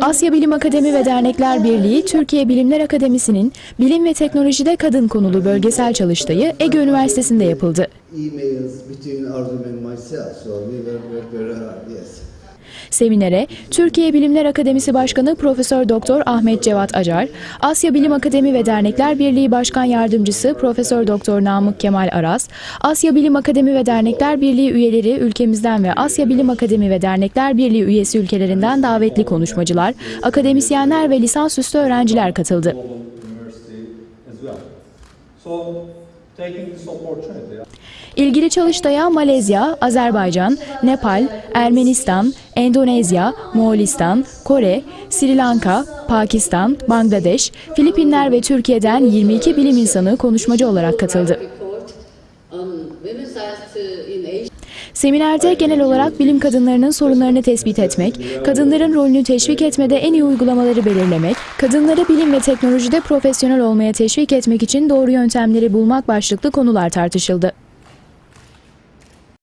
Asya Bilim Akademi ve Dernekler Birliği, Türkiye Bilimler Akademisi'nin Bilim ve Teknolojide Kadın konulu bölgesel çalıştayı Ege Üniversitesi'nde yapıldı. Seminere Türkiye Bilimler Akademisi Başkanı Profesör Doktor Ahmet Cevat Acar, Asya Bilim Akademi ve Dernekler Birliği Başkan Yardımcısı Profesör Doktor Namık Kemal Aras, Asya Bilim Akademi ve Dernekler Birliği üyeleri ülkemizden ve Asya Bilim Akademi ve Dernekler Birliği üyesi ülkelerinden davetli konuşmacılar, akademisyenler ve lisansüstü öğrenciler katıldı. İlgili çalıştaya Malezya, Azerbaycan, Nepal, Ermenistan, Endonezya, Moğolistan, Kore, Sri Lanka, Pakistan, Bangladeş, Filipinler ve Türkiye'den 22 bilim insanı konuşmacı olarak katıldı. Seminerde genel olarak bilim kadınlarının sorunlarını tespit etmek, kadınların rolünü teşvik etmede en iyi uygulamaları belirlemek, kadınları bilim ve teknolojide profesyonel olmaya teşvik etmek için doğru yöntemleri bulmak başlıklı konular tartışıldı.